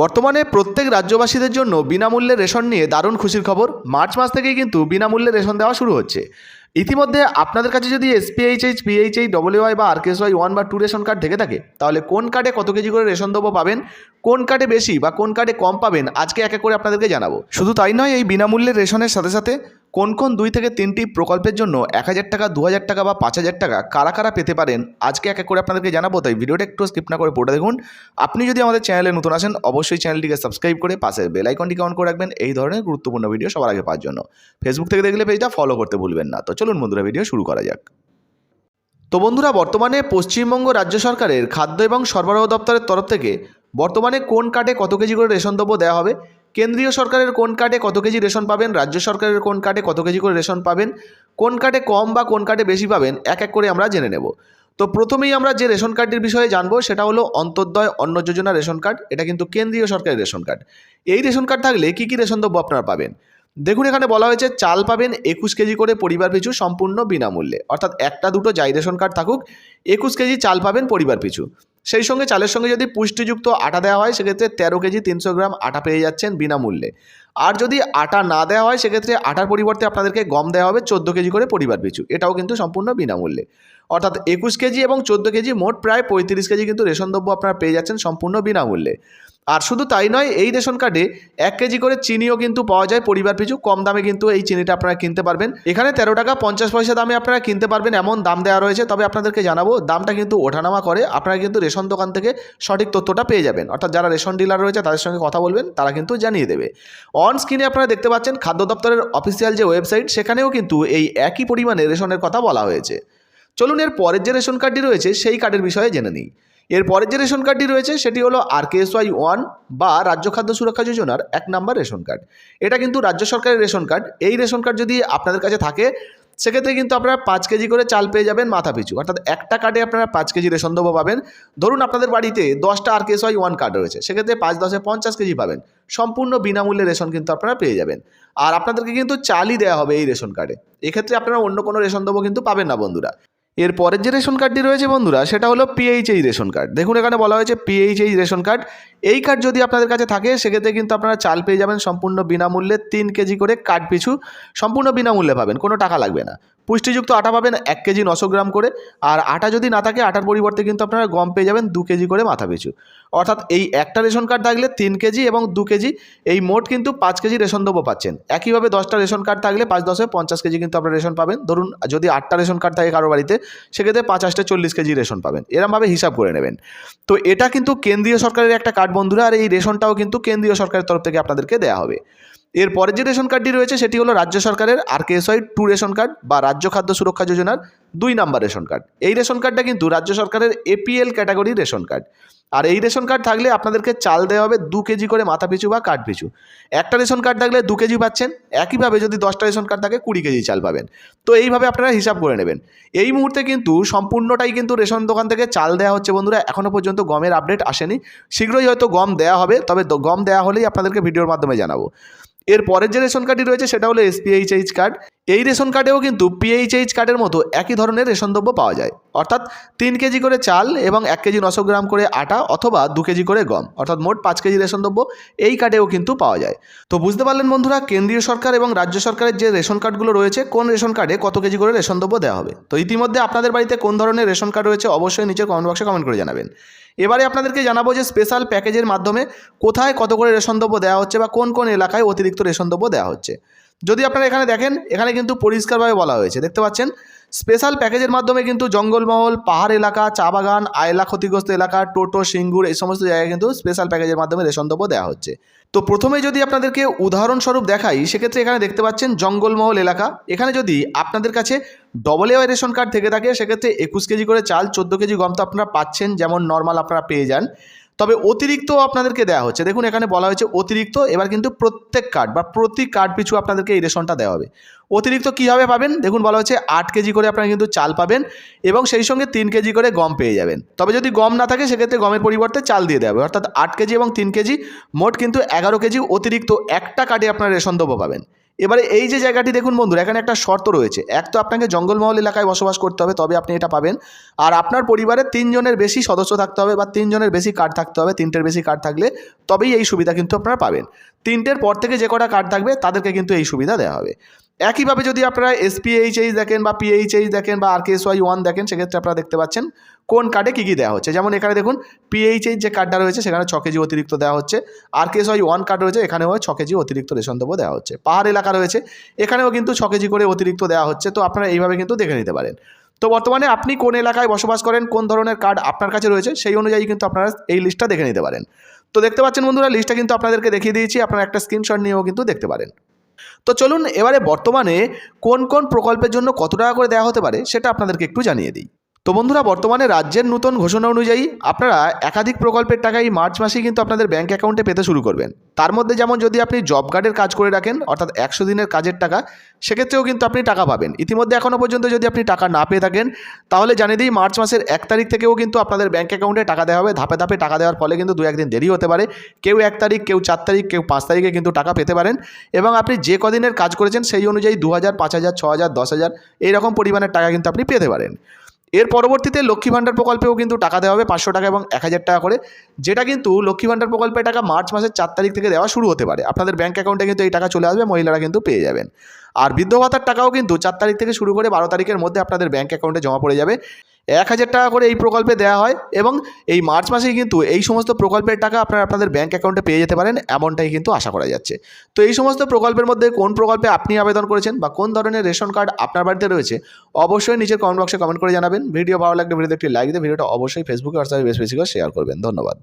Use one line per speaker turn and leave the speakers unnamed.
বর্তমানে প্রত্যেক রাজ্যবাসীদের জন্য বিনামূল্যে রেশন নিয়ে দারুণ খুশির খবর। মার্চ মাস থেকেই কিন্তু বিনামূল্যে রেশন দেওয়া শুরু হচ্ছে। ইতিমধ্যে আপনাদের কাছে যদি এসপিএইচএইচ পিএইচএইচ ডব্লিউআই বা আরকেএসওয়াই ওয়ান বা টু রেশন কার্ড থেকে থাকে, তাহলে কোন কার্ডে কত কেজি করে রেশন দেবো পাবেন, কোন কার্ডে বেশি বা কোন কার্ডে কম পাবেন, আজকে এক এক করে আপনাদেরকে জানাব। শুধু তাই নয়, এই বিনামূল্যে রেশনের সাথে সাথে কোন কোন দুই থেকে তিনটি প্রকল্পের জন্য এক হাজার টাকা, দু হাজার টাকা বা পাঁচ হাজার টাকা কারা কারা পেতে পারেন? আজকে এক এক করে আপনাদেরকে জানাব, তাই ভিডিওটা একটু স্কিপ না করে পড়ে দেখুন। আপনি যদি আমাদের চ্যানেলে নতুন আসেন, অবশ্যই চ্যানেলটিকে সাবস্ক্রাইব করে পাশে বেল আইকনটিকে অন করে রাখবেন। এই ধরনের গুরুত্বপূর্ণ ভিডিও সবার আগে পাওয়ার জন্য। ফেসবুক থেকে দেখলে পেজটা ফলো করতে ভুলবেন না। তো চলুন বন্ধুরা ভিডিও শুরু করা যাক। তো বন্ধুরা, বর্তমানে পশ্চিমবঙ্গ রাজ্য সরকারের খাদ্য এবং সরবরাহ দপ্তরের তরফ থেকে বর্তমানে কোন কার্ডে কত কেজি করে রেশন দ্রব্য দেওয়া হবে? কেন্দ্রীয় সরকারের কোন কার্ডে কত কেজি রেশন পাবেন? রাজ্য সরকারের কোন কার্ডে কত কেজি করে রেশন পাবেন? কোন কার্ডে কম বা কোন কার্ডে বেশি পাবেন? এক এক করে আমরা জেনে নেব। তো প্রথমেই আমরা যে রেশন কার্ডটির বিষয়ে জানব, সেটা হলো অন্তর্দয় অন্ন যোজনা রেশন কার্ড। এটা কিন্তু কেন্দ্রীয় সরকারের রেশন কার্ড। এই রেশন কার্ড থাকলে কী কী রেশন দ্রব্য আপনারা পাবেন? দেখুন, এখানে বলা হয়েছে চাল পাবেন একুশ কেজি করে পরিবার পিছু সম্পূর্ণ বিনামূল্যে। অর্থাৎ একটা দুটো যাই রেশন কার্ড থাকুক, একুশ কেজি চাল পাবেন পরিবার পিছু। সেই সঙ্গে চালের সঙ্গে যদি পুষ্টিযুক্ত আটা দেওয়া হয়, সেক্ষেত্রে তেরো কেজি তিনশো গ্রাম আটা পেয়ে যাচ্ছেন বিনামূল্যে। আর যদি আটা না দেওয়া হয়, সেক্ষেত্রে আটার পরিবর্তে আপনাদেরকে গম দেওয়া হবে চোদ্দ কেজি করে পরিবার পিছু। এটাও কিন্তু সম্পূর্ণ বিনামূল্যে। অর্থাৎ একুশ কেজি এবং চোদ্দ কেজি মোট প্রায় পঁয়ত্রিশ কেজি কিন্তু রেশন দ্রব্য আপনারা পেয়ে যাচ্ছেন সম্পূর্ণ বিনামূল্যে। আর শুধু তাই নয়, এই রেশন কার্ডে এক কেজি করে চিনিও কিন্তু পাওয়া যায়। পরিবার পিছু কম দামে কিন্তু এই চিনিটা আপনারা কিনতে পারবেন। এখানে তেরো টাকা পঞ্চাশ পয়সা দামে আপনারা কিনতে পারবেন, এমন দাম দেওয়া রয়েছে। তবে আপনাদেরকে জানাব, দামটা কিন্তু ওঠানামা করে। আপনারা কিন্তু রেশন দোকান থেকে সঠিক তথ্যটা পেয়ে যাবেন। অর্থাৎ যারা রেশন ডিলার রয়েছে, তাদের সঙ্গে কথা বলবেন, তারা কিন্তু জানিয়ে দেবে। অন স্ক্রিনে আপনারা দেখতে পাচ্ছেন, খাদ্য দপ্তরের অফিসিয়াল যে ওয়েবসাইট, সেখানেও কিন্তু এই একই পরিমাণে রেশনের কথা বলা হয়েছে। চলুন এর পরের যে রেশন কার্ডটি রয়েছে, সেই কার্ডের বিষয়ে জেনে নিই। এর পরের যে রেশন কার্ডটি রয়েছে, সেটি হলো আরকেএসওয়াই ওয়ান বা রাজ্য খাদ্য সুরক্ষা যোজনার এক নম্বর রেশন কার্ড। এটা কিন্তু রাজ্য সরকারের রেশন কার্ড। এই রেশন কার্ড যদি আপনাদের কাছে থাকে, সেক্ষেত্রে কিন্তু আপনারা পাঁচ কেজি করে চাল পেয়ে যাবেন মাথা পিছু। অর্থাৎ একটা কার্ডে আপনারা পাঁচ কেজি রেশন দেবো পাবেন। ধরুন আপনাদের বাড়িতে দশটা আর আরকেএসওয়াই ওয়ান কার্ড রয়েছে, সেক্ষেত্রে পাঁচ দশে পঞ্চাশ কেজি পাবেন। সম্পূর্ণ বিনামূল্যে রেশন কিন্তু আপনারা পেয়ে যাবেন। আর আপনাদেরকে কিন্তু চালই দেওয়া হবে এই রেশন কার্ডে। এক্ষেত্রে আপনারা অন্য কোনো রেশন দেবো কিন্তু পাবেন না বন্ধুরা। এর পরের যে রেশন কার্ডটি রয়েছে বন্ধুরা, সেটা হলো পিএইচএই রেশন কার্ড দেখুন, এখানে বলা হয়েছে পিএইচএই রেশন কার্ড এই কার্ড যদি আপনাদের কাছে থাকে, সেক্ষেত্রে কিন্তু আপনারা চাল পেয়ে যাবেন সম্পূর্ণ বিনামূল্যে তিন কেজি করে কার্ড পিছু সম্পূর্ণ বিনামূল্যে পাবেন, কোনো টাকা লাগবে না। পুষ্টিযুক্ত আটা পাবেন এক কেজি নশো গ্রাম করে। আর আটা যদি না থাকে, আটার পরিবর্তে কিন্তু আপনারা গম পেয়ে যাবেন দু কেজি করে মাথা পিছু। অর্থাৎ এই একটা রেশন কার্ড থাকলে তিন কেজি এবং দু কেজি, এই মোট কিন্তু পাঁচ কেজি রেশন দেবো পাচ্ছেন। একইভাবে দশটা রেশন কার্ড থাকলে পাঁচ দশে পঞ্চাশ কেজি কিন্তু আপনারা রেশন পাবেন। ধরুন, যদি আটটা রেশন কার্ড থাকে কারও বাড়িতে, সেক্ষেত্রে পাঁচাশটা চল্লিশ কেজি রেশন পাবেন। এরমভাবে হিসাব করে নেবেন। তো এটা কিন্তু কেন্দ্রীয় সরকারের একটা কার্ড বন্ধুরা, আর এই রেশনটাও কিন্তু কেন্দ্রীয় সরকারের তরফ থেকে আপনাদেরকে দেওয়া হবে। এর পরের যে রেশন কার্ডটি রয়েছে, সেটি হলো রাজ্য সরকারের আর কেএসওয়াই টু রেশন কার্ড বা রাজ্য খাদ্য সুরক্ষা যোজনার দুই নাম্বার রেশন কার্ড। এই রেশন কার্ডটা কিন্তু রাজ্য সরকারের এপিএল ক্যাটাগরি রেশন কার্ড। আর এই রেশন কার্ড থাকলে আপনাদেরকে চাল দেওয়া হবে দু কেজি করে মাথা পিছু বা কাঠ পিছু। একটা রেশন কার্ড থাকলে দু কেজি পাচ্ছেন, একইভাবে যদি দশটা রেশন কার্ড থাকে কুড়ি কেজি চাল পাবেন। তো এইভাবে আপনারা হিসাব করে নেবেন। এই মুহূর্তে কিন্তু সম্পূর্ণটাই কিন্তু রেশন দোকান থেকে চাল দেওয়া হচ্ছে বন্ধুরা এখনও পর্যন্ত গমের আপডেট আসেনি। শীঘ্রই হয়তো গম দেওয়া হবে, তবে গম দেওয়া হলেই আপনাদেরকে ভিডিওর মাধ্যমে জানাব। এর পরের যে রেশন কার্ডটি রয়েছে সেটা হলো এসপিএইচএইচ কার্ড। এই রেশন কার্ডেও কিন্তু পিএইচএইচ কার্ডের মতো একই ধরনের রেশন দ্রব্য পাওয়া যায়। অর্থাৎ তিন কেজি করে চাল এবং এক কেজি নশো গ্রাম করে আটা অথবা দু কেজি করে গম, অর্থাৎ মোট পাঁচ কেজি রেশন দ্রব্য এই কার্ডেও কিন্তু পাওয়া যায়। তো বুঝতে পারলেন বন্ধুরা, কেন্দ্রীয় সরকার এবং রাজ্য সরকারের যে রেশন কার্ডগুলো রয়েছে, কোন রেশন কার্ডে কত কেজি করে রেশন দ্রব্য দেওয়া হবে? তো ইতিমধ্যে আপনাদের বাড়িতে কোন ধরনের রেশন কার্ড রয়েছে অবশ্যই নিচের কমেন্ট বক্সে কমেন্ট করে জানাবেন। এবারে আপনাদেরকে জানাব যে স্পেশাল প্যাকেজের মাধ্যমে কোথায় কত করে রেশন দ্রব্য দেওয়া হচ্ছে বা কোন কোন এলাকায় অতিরিক্ত রেশন দ্রব্য দেওয়া হচ্ছে। যদি আপনারা এখানে দেখেন, এখানে কিন্তু পরিষ্কারভাবে বলা হয়েছে। দেখতে পাচ্ছেন? স্পেশাল প্যাকেজের মাধ্যমে কিন্তু জঙ্গলমহল, পাহাড় এলাকা, চা বাগান, আয়লা ক্ষতিগ্রস্ত এলাকা, টোটো, সিঙ্গুর, এই সমস্ত জায়গায় কিন্তু স্পেশাল প্যাকেজের মাধ্যমে রেশন দ্রব্য দেওয়া হচ্ছে। তো প্রথমে যদি আপনাদেরকে উদাহরণস্বরূপ দেখাই, সেক্ষেত্রে এখানে দেখতে পাচ্ছেন জঙ্গলমহল এলাকা। এখানে যদি আপনাদের কাছে ডবল এওয়াই রেশন কার্ড থেকে থাকে, সেক্ষেত্রে একুশ কেজি করে চাল, চোদ্দ কেজি গম তো আপনারা পাচ্ছেন, যেমন নর্মাল আপনারা পেয়ে যান। তবে অতিরিক্ত আপনাদেরকে দেওয়া হচ্ছে। দেখুন, এখানে বলা হয়েছে অতিরিক্ত, এবার কিন্তু প্রত্যেক কার্ড বা প্রতি কার্ড পিছু আপনাদেরকে এই রেশনটা দেওয়া হবে। অতিরিক্ত কীভাবে পাবেন? দেখুন, বলা হচ্ছে আট কেজি করে আপনারা কিন্তু চাল পাবেন এবং সেই সঙ্গে তিন কেজি করে গম পেয়ে যাবেন। তবে যদি গম না থাকে, সেক্ষেত্রে গমের পরিবর্তে চাল দিয়ে দেওয়া হবে। অর্থাৎ আট কেজি এবং তিন কেজি মোট কিন্তু এগারো কেজি অতিরিক্ত একটা কার্ডে আপনারা রেশন দেবো পাবেন। এবারে এই যে জায়গাটি দেখুন বন্ধুরা, এখানে একটা শর্ত রয়েছে। এক তো আপনাকে জঙ্গলমহল এলাকায় বসবাস করতে হবে তবে আপনি এটা পাবেন। আর আপনার পরিবারে তিনজনের বেশি সদস্য থাকতে হবে বা তিনজনের বেশি কার্ড থাকতে হবে, তিনটের বেশি কার্ড থাকলে তবেই এই সুবিধা কিন্তু আপনারা পাবেন। তিনটের পর থেকে যে কটা কার্ড থাকবে, তাদেরকে কিন্তু এই সুবিধা দেওয়া হবে। একইভাবে যদি আপনারা এসপিএইচএইচ দেখেন বা পিএইচএইচ দেখেন বা আর ওয়াই ওয়ান দেখেন, সেক্ষেত্রে আপনারা দেখতে পাচ্ছেন কোন কার্ডে কী কী দেওয়া হচ্ছে। যেমন এখানে দেখুন পিএইচএইচ যে কার্ডটা রয়েছে, সেখানে ছ কেজি অতিরিক্ত দেওয়া হচ্ছে। আর ওয়াই ওয়ান কার্ড রয়েছে, এখানেও ছ কেজি অতিরিক্ত রেশন দেবো দেওয়া হচ্ছে। পাহাড় এলাকা রয়েছে, এখানেও কিন্তু ছ কেজি করে অতিরিক্ত দেওয়া হচ্ছে। তো আপনারা এইভাবে কিন্তু দেখে নিতে পারেন। তো বর্তমানে আপনি কোন এলাকায় বসবাস করেন, কোন ধরনের কার্ড আপনার কাছে রয়েছে, সেই অনুযায়ী কিন্তু আপনারা এই লিস্টটা দেখে নিতে পারেন। তো দেখতে পাচ্ছেন বন্ধুরা লিস্টটা কিন্তু আপনাদেরকে দেখিয়ে দিয়েছি। আপনারা একটা স্ক্রিনশট নিয়েও কিন্তু দেখতে পারেন। তো চলুন এবারে বর্তমানে কোন কোন প্রকল্পের জন্য কত টাকা করে দেওয়া হতে পারে সেটা আপনাদেরকে একটু জানিয়ে দিই। তো বন্ধুরা, বর্তমানে রাজ্যের নতুন ঘোষণা অনুযায়ী আপনারা একাধিক প্রকল্পের টাকা এই মার্চ মাসেই কিন্তু আপনাদের ব্যাঙ্ক অ্যাকাউন্টে পেতে শুরু করবেন। তার মধ্যে যেমন যদি আপনি জব কার্ডের কাজ করে রাখেন, অর্থাৎ একশো দিনের কাজের টাকা, সেক্ষেত্রেও কিন্তু আপনি টাকা পাবেন। ইতিমধ্যে এখনও পর্যন্ত যদি আপনি টাকা না পেয়ে থাকেন, তাহলে জানিয়ে দিই মার্চ মাসের এক তারিখ থেকেও কিন্তু আপনাদের ব্যাঙ্ক অ্যাকাউন্টে টাকা দেওয়া হবে। ধাপে ধাপে টাকা দেওয়ার ফলে কিন্তু দু একদিন দেরি হতে পারে। কেউ এক তারিখ, কেউ চার তারিখ, কেউ পাঁচ তারিখে কিন্তু টাকা পেতে পারেন এবং আপনি যে কদিনের কাজ করেছেন, সেই অনুযায়ী দু হাজার, পাঁচ হাজার, ছ হাজার, দশ হাজার, এইরকম পরিমাণের টাকা কিন্তু আপনি পেতে পারেন। এর পরবর্তীতে লক্ষ্মী ভাণ্ডার প্রকল্পেও কিন্তু টাকা দেওয়া হবে, পাঁচশো টাকা এবং এক হাজার টাকা করে। যেটা কিন্তু লক্ষ্মী ভাণ্ডার প্রকল্পে টাকা মার্চ মাসের চার তারিখ থেকে দেওয়া শুরু হতে পারে। আপনাদের ব্যাঙ্ক অ্যাকাউন্টে কিন্তু এই টাকা চলে আসবে, মহিলারা কিন্তু পেয়ে যাবেন। আর বৃদ্ধ ভাতার টাকাও কিন্তু চার তারিখ থেকে শুরু করে বারো তারিখের মধ্যে আপনাদের ব্যাঙ্ক অ্যাকাউন্টে জমা পড়ে যাবে। এক হাজার টাকা করে এই প্রকল্পে দেওয়া হয় এবং এই মার্চ মাসেই কিন্তু এই সমস্ত প্রকল্পের টাকা আপনারা আপনাদের ব্যাঙ্ক অ্যাকাউন্টে পেয়ে যেতে পারেন, এমনটাই কিন্তু আশা করা যাচ্ছে। তো এই সমস্ত প্রকল্পের মধ্যে কোন প্রকল্পে আপনি আবেদন করেছেন বা কোন ধরনের রেশন কার্ড আপনার বাড়িতে রয়েছে, অবশ্যই নিচের কমেন্ট বক্সে কমেন্ট করে জানাবেন। ভিডিও ভালো লাগলে ভিডিওতে একটি লাইক দিয়ে ভিডিওটা অবশ্যই ফেসবুকে হোয়াটসঅ্যাপে বেশ বেশি করে শেয়ার করবেন। ধন্যবাদ।